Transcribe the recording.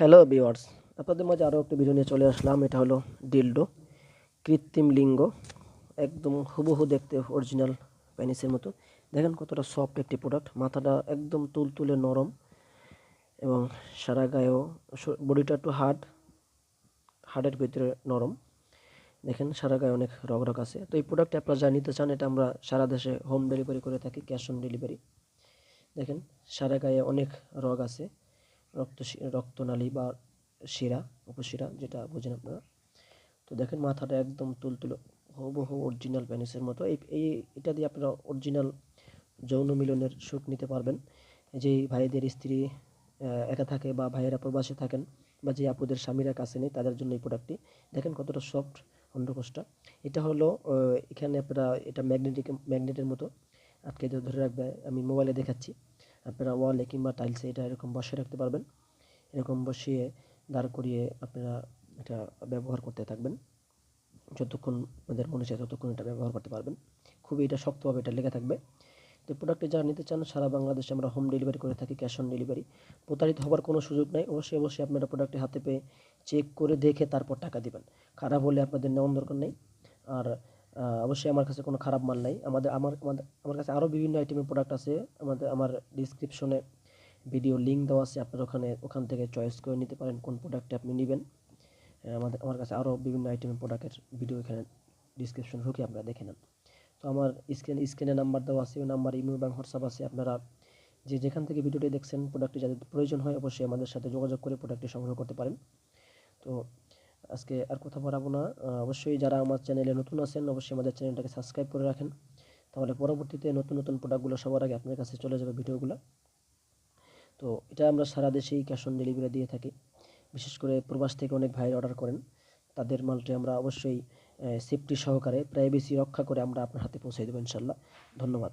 Hello viewers আপনাদের মাঝে আরও একটি ভিডিও নিয়ে চলে আসলাম। এটা হলো ডিলডো কৃত্রিম লিঙ্গ, একদম হুবহু দেখতে অরিজিনাল প্যানিসের মতো। দেখেন কতটা সফট একটি প্রোডাক্ট মাথাটা একদম তুলতুলে নরম এবং সারা গায়েও বডিটা একটু হার্ড হার্ডের ভিতরে নরম। দেখেন সারা গায়ে অনেক রগ রগ আছে। তো এই প্রোডাক্টটি আপনারা যা নিতে চান, এটা আমরা সারা দেশে হোম ডেলিভারি করে থাকি ক্যাশ অন ডেলিভারি দেখেন সারা গায়ে অনেক রগ আছে। রক্ত রক্তনালী বা শিরা, উপশিরা, যেটা বোঝেন আপনারা। তো দেখেন মাথাটা একদম তুলতুলো, হুবহু অরিজিনাল প্যানিসের মতো। এই এটা দিয়ে আপনারা অরিজিনাল যৌন মিলনের সুখ নিতে পারবেন। যেই ভাইদের স্ত্রী একা থাকে বা ভাইয়েরা প্রবাসে থাকেন বা যে আপুদের স্বামীরা কাছে নেই, তাদের জন্য এই প্রোডাক্টটি দেখেন কতটা সফট অন্ডকোষটা। এটা হলো এখানে আপনারা এটা ম্যাগনেটিক ম্যাগনেটের মতো আটকে ধরে রাখবে। আমি মোবাইলে দেখাচ্ছি। আপনারা ওয়ালে কিংবা টাইলসে এটা এরকম বসিয়ে রাখতে পারবেন। এরকম বসিয়ে দাঁড় করিয়ে আপনারা এটা ব্যবহার করতে থাকবেন। যতক্ষণ আমাদের মনে চায় ততক্ষণ এটা ব্যবহার করতে পারবেন। খুবই এটা শক্তভাবে এটা লেগে থাকবে। তো প্রোডাক্টটি যারা নিতে চান, সারা বাংলাদেশে আমরা হোম ডেলিভারি করে থাকি ক্যাশ অন ডেলিভারি প্রতারিত হওয়ার কোনো সুযোগ নাই। অবশ্যই অবশ্যই আপনারা প্রোডাক্টটি হাতে পেয়ে চেক করে দেখে তারপর টাকা দেবেন। খারাপ হলে আপনাদের নেওয়ার দরকার নেই। আর অবশ্যই আমার কাছে কোনো খারাপ মাল নাই। আমাদের, আমার আমাদের, আমার কাছে আরও বিভিন্ন আইটেমের প্রোডাক্ট আছে। আমাদের, আমার ডিসক্রিপশনে ভিডিও লিঙ্ক দেওয়া আছে। আপনার ওখানে, ওখান থেকে চয়েস করে নিতে পারেন কোন প্রোডাক্টটি আপনি নেবেন। আমাদের, আমার কাছে আরও বিভিন্ন আইটেমের প্রোডাক্টের ভিডিও এখানে ডিসক্রিপশন ঢুকে আপনারা দেখে নেন। তো আমার স্ক্রিন স্ক্রিনে নাম্বার দেওয়া আছে, ওই নাম্বার ইমেল এবং হোয়াটসঅ্যাপ আছে। আপনারা যে, যেখান থেকে ভিডিওটি দেখছেন প্রোডাক্টটি যাদের প্রয়োজন হয়, অবশ্যই আমাদের সাথে যোগাযোগ করে প্রোডাক্টটি সংগ্রহ করতে পারেন। তো আজকে আর কথা বাড়াবো না। অবশ্যই যারা আমার চ্যানেলে নতুন আছেন, অবশ্যই আমাদের চ্যানেলটাকে সাবস্ক্রাইব করে রাখেন। তাহলে পরবর্তীতে নতুন নতুন প্রোডাক্টগুলো সবার আগে আপনার কাছে চলে যাবে ভিডিওগুলো তো এটা আমরা সারা দেশেই ক্যাশ অন ডেলিভারি দিয়ে থাকি। বিশেষ করে প্রবাস থেকে অনেক ভাইয়ের অর্ডার করেন। তাদের মালটি আমরা অবশ্যই সেফটি সহকারে প্রাইভেসি রক্ষা করে আমরা আপনার হাতে পৌঁছে দেবো ইনশাল্লাহ। ধন্যবাদ।